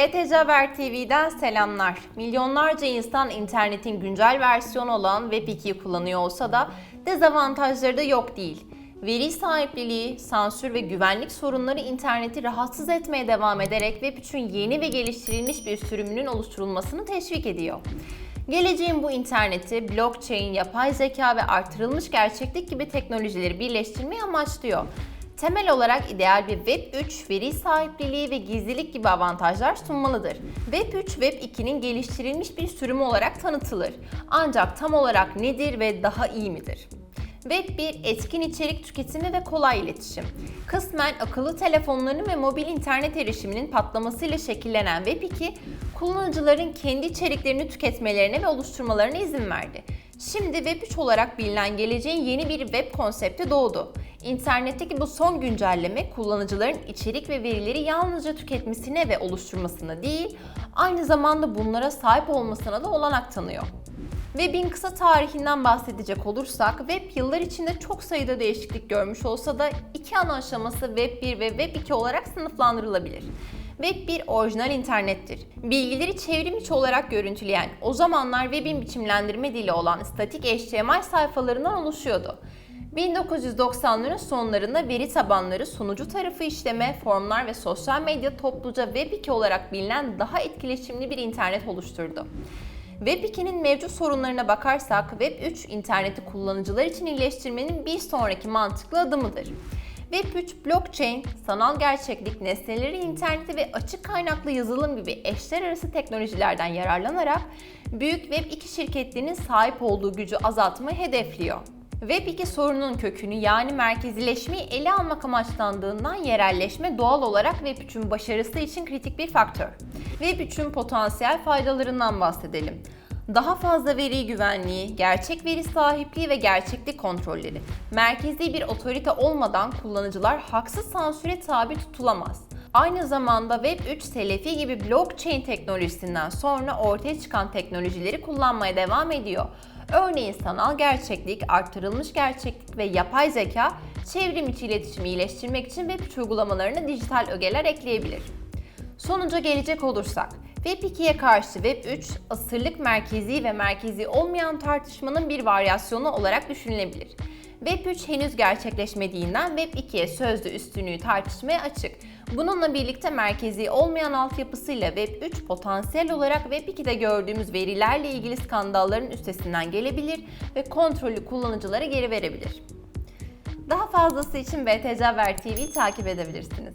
BTC Haber TV'den selamlar. Milyonlarca insan internetin güncel versiyonu olan Web2'yi kullanıyor olsa da dezavantajları da yok değil. Veri sahipliliği, sansür ve güvenlik sorunları interneti rahatsız etmeye devam ederek Web3'ün yeni ve geliştirilmiş bir sürümünün oluşturulmasını teşvik ediyor. Geleceğin bu interneti blockchain, yapay zeka ve artırılmış gerçeklik gibi teknolojileri birleştirmeyi amaçlıyor. Temel olarak ideal bir Web 3, veri sahipliliği ve gizlilik gibi avantajlar sunmalıdır. Web 3, Web 2'nin geliştirilmiş bir sürümü olarak tanıtılır. Ancak tam olarak nedir ve daha iyi midir? Web 1 etkin içerik tüketimi ve kolay iletişim. Kısmen akıllı telefonların ve mobil internet erişiminin patlamasıyla şekillenen Web 2, kullanıcıların kendi içeriklerini tüketmelerine ve oluşturmalarına izin verdi. Şimdi Web 3 olarak bilinen geleceğin yeni bir web konsepti doğdu. İnternetteki bu son güncelleme kullanıcıların içerik ve verileri yalnızca tüketmesine ve oluşturmasına değil, aynı zamanda bunlara sahip olmasına da olanak tanıyor. Web'in kısa tarihinden bahsedecek olursak, Web yıllar içinde çok sayıda değişiklik görmüş olsa da iki ana aşaması Web 1 ve Web 2 olarak sınıflandırılabilir. Web 1 orijinal internettir. Bilgileri çevrim içi olarak görüntüleyen, o zamanlar web'in biçimlendirme dili olan statik HTML sayfalarından oluşuyordu. 1990'ların sonlarında veri tabanları sunucu tarafı işleme, formlar ve sosyal medya topluca Web 2 olarak bilinen daha etkileşimli bir internet oluşturdu. Web 2'nin mevcut sorunlarına bakarsak Web 3 interneti kullanıcılar için iyileştirmenin bir sonraki mantıklı adımıdır. Web 3 blockchain, sanal gerçeklik, nesnelerin interneti ve açık kaynaklı yazılım gibi eşler arası teknolojilerden yararlanarak büyük Web 2 şirketlerinin sahip olduğu gücü azaltmayı hedefliyor. Web 2 sorunun kökünü yani merkezileşmeyi ele almak amaçlandığından yerelleşme doğal olarak Web 3'ün başarısı için kritik bir faktör. Web 3'ün potansiyel faydalarından bahsedelim. Daha fazla veri güvenliği, gerçek veri sahipliği ve gerçeklik kontrolleri. Merkezi bir otorite olmadan kullanıcılar haksız sansüre tabi tutulamaz. Aynı zamanda Web 3 Selefi gibi blockchain teknolojisinden sonra ortaya çıkan teknolojileri kullanmaya devam ediyor. Örneğin sanal gerçeklik, artırılmış gerçeklik ve yapay zeka çevrim içi iletişimi iyileştirmek için Web 3 uygulamalarına dijital ögeler ekleyebilir. Sonuca gelecek olursak, Web 2'ye karşı Web 3, asırlık merkezi ve merkezi olmayan tartışmanın bir varyasyonu olarak düşünülebilir. Web 3 henüz gerçekleşmediğinden Web 2'ye sözlü üstünlüğü tartışmaya açık. Bununla birlikte merkezi olmayan altyapısıyla Web 3 potansiyel olarak Web 2'de gördüğümüz verilerle ilgili skandalların üstesinden gelebilir ve kontrolü kullanıcılara geri verebilir. Daha fazlası için BTC Haber TV'yi takip edebilirsiniz.